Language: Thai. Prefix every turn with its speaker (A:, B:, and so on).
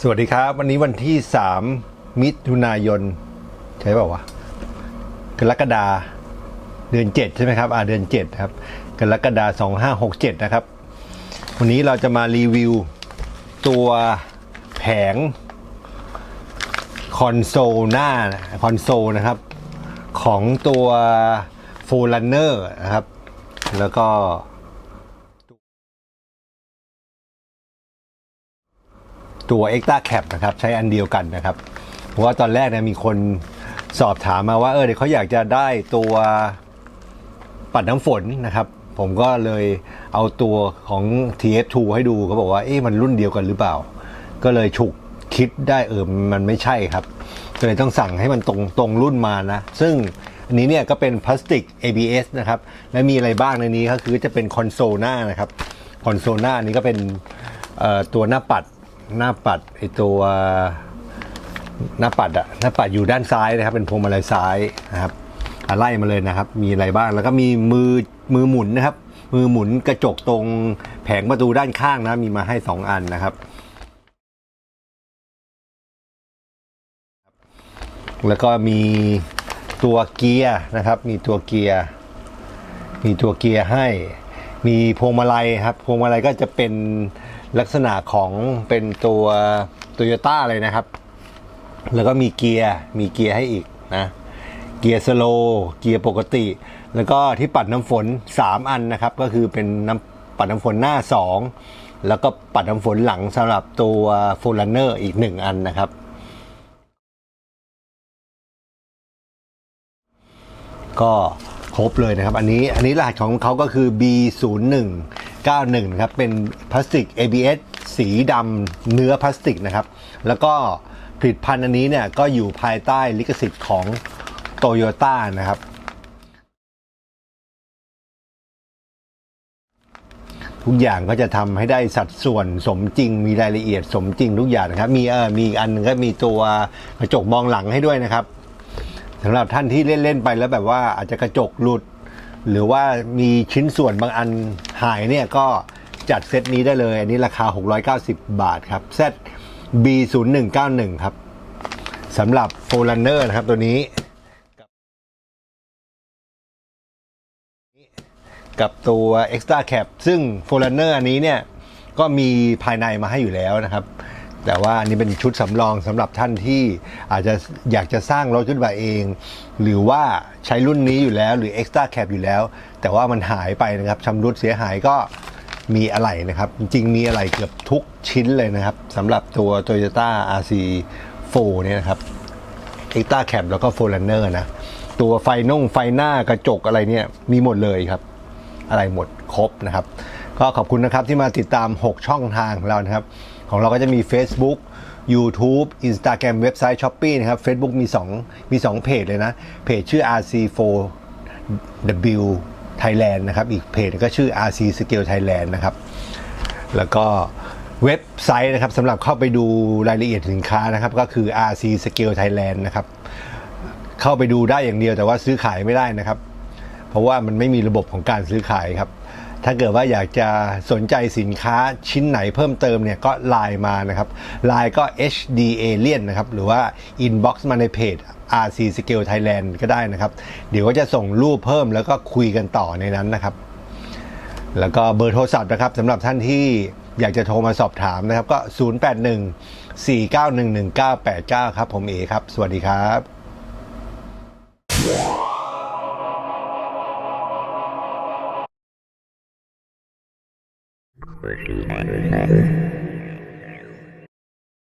A: สวัสดีครับ วันนี้วันที่ 3 มิถุนายน ใช่เปล่าวะกรกฎาเดือน 7 ใช่ไหมครับ อ่าเดือน 7 ครับกรกฎาสองห้าหกเจ็ดนะครับ วันนี้เราจะมารีวิว ตัวแผงคอนโซลหน้าคอนโซลนะครับ ของตัวโฟลันเนอร์นะครับ แล้วก็ ตัว Extra Cap นะครับใช้อันเดียวกันนะครับ เพราะว่าตอนแรกเนี่ยมีคนสอบถามมาว่าเออเดี๋ยวเขาอยากจะได้ตัวปัดน้ำฝนนะครับ ผมก็เลยเอาตัวของ TF2 ให้ดูเขาบอกว่าเอ๊ะมันรุ่นเดียวกันหรือเปล่า ก็เลยฉุกคิดได้เออมันไม่ใช่ครับก็เลยต้องสั่งให้มันตรงตรงรุ่นมานะ ซึ่งอันนี้เนี่ยก็เป็นพลาสติก ABS นะครับ และมีอะไรบ้างในนี้ก็คือจะเป็นคอนโซลหน้านะครับ คอนโซลหน้านี้ก็เป็นตัวหน้าปัด หน้าปัดไอตัวหน้าปัดอะหน้าปัดอยู่ด้านซ้ายนะครับ เป็นพวงมาลัยซ้ายนะครับอะไล่มาเลยนะครับ มีอะไรบ้างแล้วก็มีมือมือหมุนนะครับ มือหมุนกระจกตรงแผงประตูด้านข้างนะมีมาให้ 2 อันนะครับ แล้วก็มีตัวเกียร์นะครับ มีตัวเกียร์ มีตัวเกียร์ให้ มีพวงมาลัยครับ พวงมาลัยก็จะเป็น ลักษณะของเป็นตัวโตโยต้าเลยนะครับ แล้วก็มีเกียร์มีเกียร์ให้อีกนะเกียร์สโลเกียร์ปกติ แล้วก็ที่ปัดน้ำฝน 3 อันนะครับ ก็คือเป็นน้ำปัดน้ำฝนหน้า 2 แล้วก็ปัดน้ำฝนหลังสำหรับตัวโฟลันเนอร์อีก 1 อันนะครับ ก็ครบเลยนะครับ อันนี้อันนี้รหัสของเขาก็คือ 91นะครับเป็นพลาสติก ABS สีดำเนื้อพลาสติกนะครับ แล้วก็ผลิตภัณฑ์อันนี้เนี่ยก็อยู่ภายใต้ลิขสิทธิ์ของโตโยต้านะครับ ทุกอย่างก็จะทำให้ได้สัดส่วนสมจริงมีรายละเอียดสมจริงทุกอย่างนะครับ มีเออมีอันหนึงก็มีตัวกระจกมองหลังให้ด้วยนะครับสำหรับท่านที่เล่น ๆ ไปแล้วแบบว่าอาจจะกระจกหลุด หรือว่ามีชิ้นส่วนบางอันหายเนี่ยก็จัดเซตนี้ได้เลย อันนี้ราคา 690 บาทครับ Z B0191 ครับสำหรับ f o r e r u n n e r นะครับตัวนี้ กับตัว Extra Cap ซึ่ง f o r e r u n n e r อันนี้เนี่ย ก็มีภายในมาให้อยู่แล้วนะครับ แต่ว่าอันนี้เป็นชุดสำรองสำหรับท่านที่อาจจะอยากจะสร้างรถขึ้นมาเอง หรือว่าใช้รุ่นนี้อยู่แล้วหรือ Extra Cap อยู่แล้ว แต่ว่ามันหายไปนะครับชำรุดเสียหายก็มีอะไหล่นะครับ จริงมีอะไหล่เกือบทุกชิ้นเลยนะครับสำหรับตัว Toyota RC4 เนี่ยนะครับ Extra Cap แล้วก็ f o r e r u n n e r นะ ตัวไฟน่งไฟหน้ากระจกอะไรเนี่ยมีหมดเลยครับ อะไรหมดครบนะครับ ก็ขอบคุณนะครับที่มาติดตาม 6 ช่องทางของเรานะครับ ของเราก็จะมี Facebook YouTube Instagram เว็บไซต์ s h o p e e นะครับ Facebook มี2มี2เพจเลยนะ เพจชื่อ RC4W Thailand นะครับ อีกเพจก็ชื่อ RC Scale Thailand นะครับ แล้วก็เว็บไซต์นะครับสำหรับเข้าไปดูรายละเอียดสินค้านะครับ ก็คือ RC Scale Thailand นะครับ เข้าไปดูได้อย่างเดียวแต่ว่าซื้อขายไม่ได้นะครับ เพราะว่ามันไม่มีระบบของการซื้อขายครับ ถ้าเกิดว่าอยากจะสนใจสินค้าชิ้นไหนเพิ่มเติมเนี่ยก็ไลน์มานะครับไลน์ก็ HD Alien นะครับ หรือว่า inbox มาในเพจ RC Scale Thailand ก็ได้นะครับ เดี๋ยวก็จะส่งรูปเพิ่มแล้วก็คุยกันต่อในนั้นนะครับ แล้วก็เบอร์โทรศัพท์นะครับสำหรับท่านที่อยากจะโทรมาสอบถามนะครับก็ 081 491 1989 ครับผมเอครับ สวัสดีครับ
B: Working, working.